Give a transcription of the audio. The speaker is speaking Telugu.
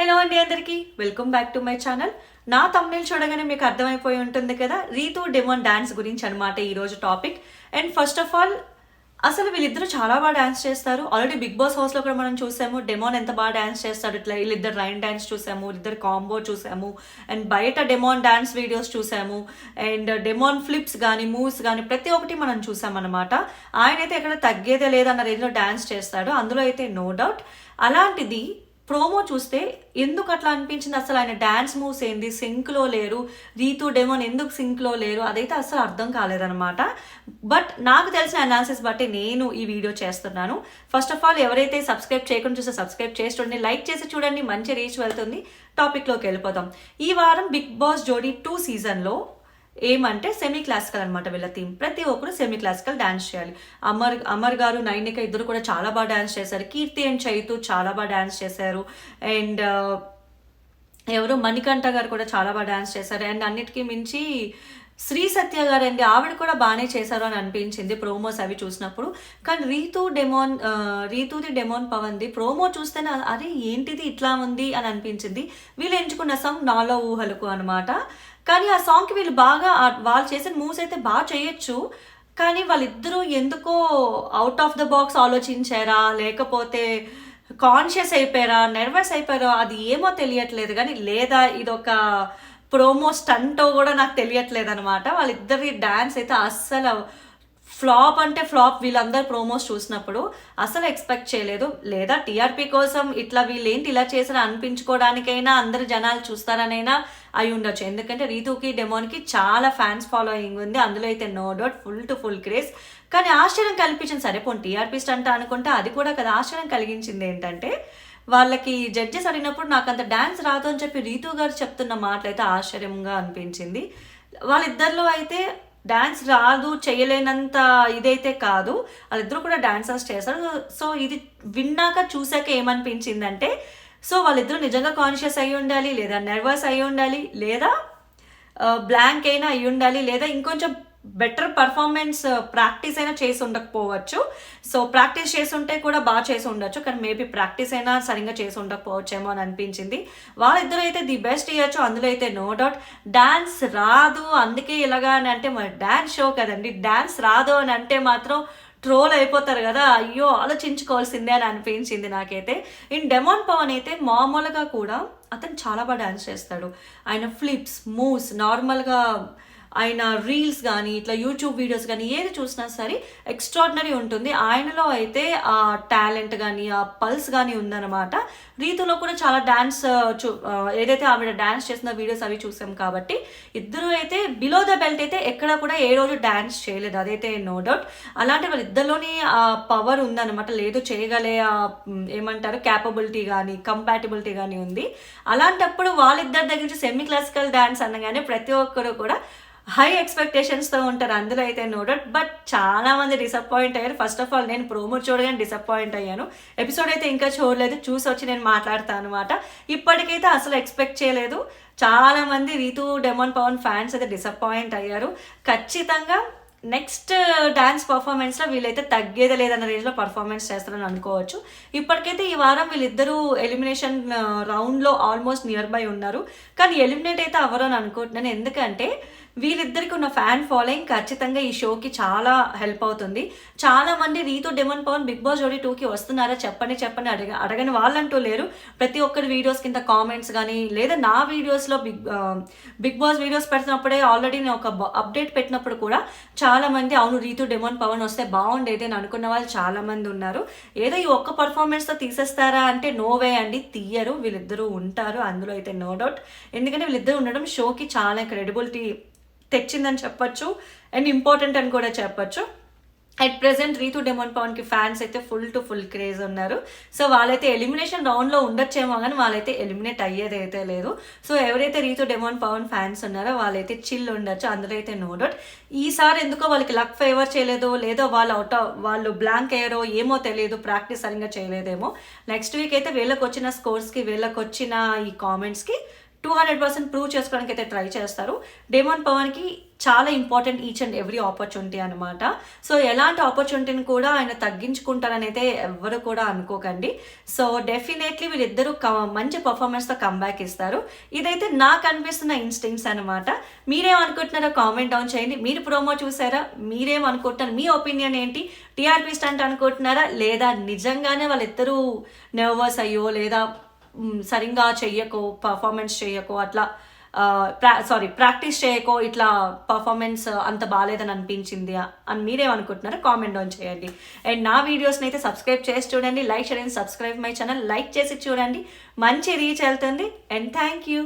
హలో అండి అందరికీ. Welcome back to my channel నా తమ్నేల్ చూడగానే మీకు అర్థమైపోయి ఉంటుంది కదా రీతు డెమోన్ డాన్స్ గురించి అనమాట ఈరోజు topic and first of all అసలు వీళ్ళిద్దరూ చాలా బాగా డ్యాన్స్ చేస్తారు. ఆల్రెడీ బిగ్ బాస్ హౌస్లో కూడా మనం చూసాము డెమోన్ ఎంత బాగా డ్యాన్స్ చేస్తాడు ఇట్లా వీళ్ళిద్దరు రైన్ డ్యాన్స్ చూసాము వీళ్ళిద్దరు కాంబో చూసాము అండ్ బయట డెమోన్ డ్యాన్స్ వీడియోస్ చూసాము అండ్ డెమోన్ ఫ్లిప్స్ కానీ మూవ్స్ కానీ ప్రతి ఒక్కటి మనం చూసామన్నమాట. ఆయన అయితే ఎక్కడ తగ్గేదే లేదన్న రేంజ్లో డ్యాన్స్ చేస్తాడు. అందులో అయితే నో డౌట్ అలాంటిది ప్రోమో చూస్తే ఎందుకు అట్లా అనిపించింది? అసలు ఆయన డ్యాన్స్ మూవ్స్ ఏంది? సింక్లో లేరు. రీతు డెమోన్ ఎందుకు సింక్లో లేరు? అదైతే అసలు అర్థం కాలేదనమాట బట్ నాకు తెలిసిన అనాలిసిస్ బట్టి నేను ఈ వీడియో చేస్తున్నాను. ఫస్ట్ ఆఫ్ ఆల్ ఎవరైతే సబ్స్క్రైబ్ చేయకుండా చూస్తే సబ్స్క్రైబ్ చేసి చూడండి. లైక్ చేసి చూడండి. మంచి రీచ్ వెళ్తుంది. టాపిక్లోకి వెళ్ళిపోదాం. ఈ వారం బిగ్ బాస్ జోడీ టూ సీజన్లో ఏమంటే సెమీ క్లాసికల్ అనమాట వీళ్ళ థీమ్ ప్రతి ఒక్కరు సెమీ క్లాసికల్ డాన్స్ చేయాలి. అమర్ అమర్ గారు నైనిక ఇద్దరు కూడా చాలా బాగా డాన్స్ చేశారు. కీర్తి అండ్ చైతు చాలా బాగా డాన్స్ చేశారు. అండ్ ఎవరు మణికంఠ గారు కూడా చాలా బాగా డాన్స్ చేశారు. అండ్ అన్నిటికీ మించి శ్రీ సత్య గారండి ఆవిడ కూడా బాగానే చేశారు అని అనిపించింది ప్రోమోస్ అవి చూసినప్పుడు. కానీ రీతు డెమోన్ ఆ, రీతుది డెమోన్ పవన్ది ప్రోమో చూస్తేనే అరే ఏంటిది ఇట్లా ఉంది అని అనిపించింది. వీళ్ళు ఎంచుకున్న సాంగ్ నాలో ఊహలకు అనమాట కానీ ఆ సాంగ్కి వీళ్ళు బాగా వాళ్ళు చేసిన మూవ్స్ అయితే బాగా చేయొచ్చు. కానీ వాళ్ళిద్దరూ ఎందుకో అవుట్ ఆఫ్ ద బాక్స్ ఆలోచించారా? లేకపోతే కాన్షియస్ అయిపోయారా? నర్వస్ అయిపోయారా? అది ఏమో తెలియట్లేదు. కానీ లేదా ఇదొక ప్రోమో స్టంటో కూడా నాకు తెలియట్లేదు అనమాట వాళ్ళిద్దరి డాన్స్ అయితే అస్సలు ఫ్లాప్ అంటే ఫ్లాప్. వీళ్ళందరూ ప్రోమోస్ చూసినప్పుడు అసలు ఎక్స్పెక్ట్ చేయలేదు. లేదా టీఆర్పీ కోసం ఇట్లా వీళ్ళు ఏంటి ఇలా చేసిన అనిపించుకోవడానికైనా అందరు జనాలు చూస్తారనైనా అయి ఉండొచ్చు. ఎందుకంటే రీతుకి డెమోన్కి చాలా ఫ్యాన్స్ ఫాలోయింగ్ ఉంది. అందులో అయితే no doubt full to full craze. కానీ ఆశ్చర్యం కల్పించింది. సరే పోనీ టీఆర్పీ స్టంట్ అనుకుంటే అది కూడా కదా ఆశ్చర్యం కలిగించింది ఏంటంటే వాళ్ళకి జడ్జెస్ అడిగినప్పుడు నాకు అంత డ్యాన్స్ రాదు అని చెప్పి రీతు గారు చెప్తున్న మాటలైతే ఆశ్చర్యంగా అనిపించింది. వాళ్ళిద్దరిలో అయితే డ్యాన్స్ రాదు చేయలేనంత ఇదైతే కాదు. వాళ్ళిద్దరూ కూడా డాన్సర్స్ చేస్తారు. సో ఇది విన్నాక చూసాక ఏమనిపించిందంటే సో వాళ్ళిద్దరూ నిజంగా కాన్షియస్ అయి ఉండాలి లేదా నర్వస్ అయి ఉండాలి లేదా బ్లాంక్ అయినా అయి ఉండాలి లేదా ఇంకొంచెం బెటర్ పర్ఫార్మెన్స్ ప్రాక్టీస్ అయినా చేసి ఉండకపోవచ్చు. సో ప్రాక్టీస్ చేసి ఉంటే కూడా బాగా చేసి ఉండొచ్చు. కానీ మేబీ ప్రాక్టీస్ అయినా సరిగ్గా చేసి ఉండకపోవచ్చేమో అని అనిపించింది. వాళ్ళిద్దరూ అయితే ది బెస్ట్ ఇవ్వచ్చు అందులో అయితే నో డౌట్ డాన్స్ రాదు. అందుకే ఇలాగా అని అంటే మరి డాన్స్ షో కదండి. డాన్స్ రాదు అని అంటే మాత్రం ట్రోల్ అయిపోతారు కదా. అయ్యో ఆలోచించుకోవాల్సిందే అని అనిపించింది నాకైతే. ఇన్ డెమోన్ పవన్ అయితే మామూలుగా కూడా అతను చాలా బాగా డాన్స్ చేస్తాడు. ఆయన ఫ్లిప్స్ మూవ్స్ నార్మల్గా ఆయన రీల్స్ కానీ ఇట్లా యూట్యూబ్ వీడియోస్ కానీ ఏది చూసినా సరే ఎక్స్ట్రాడినరీ ఉంటుంది. ఆయనలో అయితే ఆ టాలెంట్ కానీ ఆ పల్స్ కానీ ఉందన్నమాట. రీతులో కూడా చాలా డ్యాన్స్ చూ ఏదైతే ఆవిడ డ్యాన్స్ చేసిన వీడియోస్ అవి చూసాం కాబట్టి ఇద్దరు అయితే బిలో ద బెల్ట్ అయితే ఎక్కడ కూడా ఏ రోజు డ్యాన్స్ చేయలేదు. అదైతే నో డౌట్ అలాంటి వాళ్ళిద్దరిలోని ఆ పవర్ ఉందన్నమాట. లేదు చేయగలే ఏమంటారు క్యాపబిలిటీ కానీ కంపాటిబిలిటీ కానీ ఉంది. అలాంటప్పుడు వాళ్ళిద్దరి దగ్గర నుంచి సెమీ క్లాసికల్ డ్యాన్స్ అనగానే ప్రతి ఒక్కరు కూడా హై ఎక్స్పెక్టేషన్స్తో ఉంటారు అందులో అయితే నో డౌట్ బట్ చాలా మంది డిసప్పాయింట్ అయ్యారు. ఫస్ట్ ఆఫ్ ఆల్ నేను ప్రోమో చూడగానే డిసప్పాయింట్ అయ్యాను. ఎపిసోడ్ అయితే ఇంకా చూడలేదు. చూసి వచ్చి నేను మాట్లాడతాను అనమాట ఇప్పటికైతే అసలు ఎక్స్పెక్ట్ చేయలేదు. చాలామంది రీతు డెమోన్ పవన్ ఫ్యాన్స్ అయితే డిసప్పాయింట్ అయ్యారు. ఖచ్చితంగా నెక్స్ట్ డ్యాన్స్ పర్ఫార్మెన్స్లో వీళ్ళైతే తగ్గేదే లేదన్న రేంజ్లో పర్ఫార్మెన్స్ చేస్తారని అనుకోవచ్చు. ఇప్పటికైతే ఈ వారం వీళ్ళిద్దరూ ఎలిమినేషన్ రౌండ్లో ఆల్మోస్ట్ నియర్ బై ఉన్నారు. కానీ ఎలిమినేట్ అయితే అవ్వరు అని అనుకుంటున్నాను. ఎందుకంటే వీళ్ళిద్దరికి ఉన్న ఫ్యాన్ ఫాలోయింగ్ ఖచ్చితంగా ఈ షోకి చాలా హెల్ప్ అవుతుంది. చాలా మంది Rithu Demon Pavan Bigg Boss Jodi టూకి వస్తున్నారా చెప్పండి చెప్పండి అడగ అడగని వాళ్ళంటూ లేరు. ప్రతి ఒక్కరి వీడియోస్ కింద కామెంట్స్ కానీ లేదా నా వీడియోస్లో బిగ్ బిగ్ బాస్ వీడియోస్ పెడుతున్నప్పుడే ఆల్రెడీ నేను ఒక అప్డేట్ పెట్టినప్పుడు కూడా చాలా మంది అవును రీతు డెమోన్ పవన్ వస్తే బాగుండేది అని అనుకున్న వాళ్ళు చాలామంది ఉన్నారు. ఏదో ఈ ఒక్క పర్ఫార్మెన్స్తో తీసేస్తారా అంటే నో వే అండి. తీయరు వీళ్ళిద్దరూ ఉంటారు అందులో అయితే నో డౌట్ ఎందుకంటే వీళ్ళిద్దరూ ఉండడం షోకి చాలా క్రెడిబిలిటీ తెచ్చిందని చెప్పొచ్చు. అండ్ ఇంపార్టెంట్ అని కూడా చెప్పచ్చు. అట్ ప్రెసెంట్ రీతు డెమోన్ పవన్కి ఫ్యాన్స్ అయితే ఫుల్ టు ఫుల్ క్రేజ్ ఉన్నారు. సో వాళ్ళైతే ఎలిమినేషన్ రౌండ్లో ఉండొచ్చేమో కానీ వాళ్ళైతే ఎలిమినేట్ అయ్యేది అయితే లేదు. సో ఎవరైతే రీతు డెమోన్ పవన్ ఫ్యాన్స్ ఉన్నారో వాళ్ళైతే చిల్ ఉండొచ్చు. అందులో అయితే నో డౌట్ ఈసారి ఎందుకో వాళ్ళకి లక్ ఫేవర్ చేయలేదో లేదో వాళ్ళు అవుట్ వాళ్ళు బ్లాంక్ అయ్యారో ఏమో తెలియదు. ప్రాక్టీస్ సరిగ్గా చేయలేదేమో. నెక్స్ట్ వీక్ అయితే వీళ్ళకి వచ్చిన స్కోర్స్కి వీళ్ళకి వచ్చిన ఈ కామెంట్స్కి టూ హండ్రెడ్ పర్సెంట్ ప్రూవ్ చేసుకోవడానికి అయితే ట్రై చేస్తారు డేమోన్ పవన్కి చాలా important each and every opportunity అనమాట సో ఎలాంటి ఆపర్చునిటీని కూడా ఆయన తగ్గించుకుంటారని అయితే ఎవ్వరు కూడా అనుకోకండి. సో డెఫినెట్లీ వీళ్ళిద్దరూ క- మంచి పర్ఫార్మెన్స్తో కంబ్యాక్ ఇస్తారు. ఇదైతే నాకు అనిపిస్తున్న ఇన్స్టింగ్స్ అనమాట మీరేమనుకుంటున్నారో కామెంట్ డౌన్ చేయండి. మీరు ప్రోమో చూసారా? మీరేమనుకుంటున్నారు? మీ ఒపీనియన్ ఏంటి? టీఆర్పీ స్టంట్ అనుకుంటున్నారా? లేదా నిజంగానే వాళ్ళిద్దరూ నర్వస్ అయ్యో లేదా సరిగ్గా చెయ్యకో పర్ఫార్మెన్స్ చెయ్యకో అట్లా సారీ ప్రాక్టీస్ చేయకో ఇట్లా పర్ఫార్మెన్స్ అంత బాగాలేదని అనిపించింది అని మీరేమనుకుంటున్నారో కామెంట్ ఆన్ చేయండి. అండ్ నా వీడియోస్ని అయితే సబ్స్క్రైబ్ చేసి చూడండి లైక్ చేయండి సబ్స్క్రైబ్ మై ఛానల్ లైక్ చేసి చూడండి. మంచి రీచ్ వెళ్తుంది. And thank you